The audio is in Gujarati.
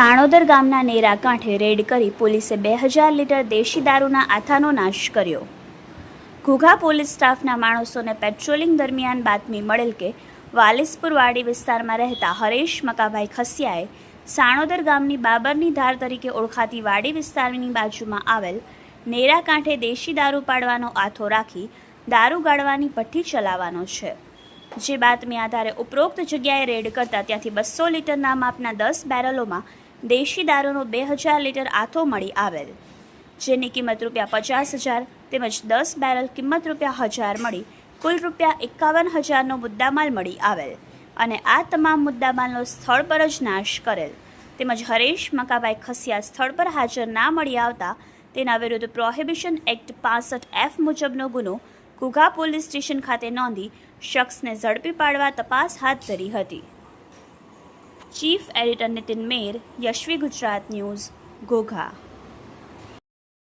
સાણોદર ગામના નેરા કાંઠે રેડ કરી પોલીસે બે હજાર લીટર દેશી દારૂના આથાનો નાશ કર્યો. ઘોઘા પોલીસ સ્ટાફના માણસોને પેટ્રોલિંગ દરમિયાન બાતમી મળેલ કે વાલિસપુર વાડી વિસ્તારમાં રહેતા હરેશ મકાભાઈ ખસિયાએ સાણોદર ગામની બાબરની ધાર તરીકે ઓળખાતી વાડી વિસ્તારની બાજુમાં આવેલ નેરા કાંઠે દેશી દારૂ પાડવાનો આથો રાખી દારૂ ગાળવાની ભઠ્ઠી ચલાવવાનો છે. જે બાતમી આધારે ઉપરોક્ત જગ્યાએ રેડ કરતા ત્યાંથી બસો લીટરના માપના દસ બેરલોમાં દેશી દારૂનો બે હજાર લીટર આથો મળી આવેલ, જેની કિંમત રૂપિયા પચાસ હજાર તેમજ દસ બેરલ કિંમત રૂપિયા હજાર મળી, કુલ રૂપિયા એકાવન હજારનો મુદ્દામાલ મળી આવેલ અને આ તમામ મુદ્દામાલનો સ્થળ પર જ નાશ કરેલ. તેમજ હરેશ મકાભાઈ ખસિયા સ્થળ પર હાજર ના મળી આવતા તેના વિરુદ્ધ પ્રોહિબિશન એક્ટ પાસઠ એફ મુજબનો ગુનો ઘુઘા પોલીસ સ્ટેશન ખાતે નોંધી શખ્સને ઝડપી પાડવા તપાસ હાથ ધરી હતી. Chief editor Nitin Mer Yashvi Gujarat news Ghogha.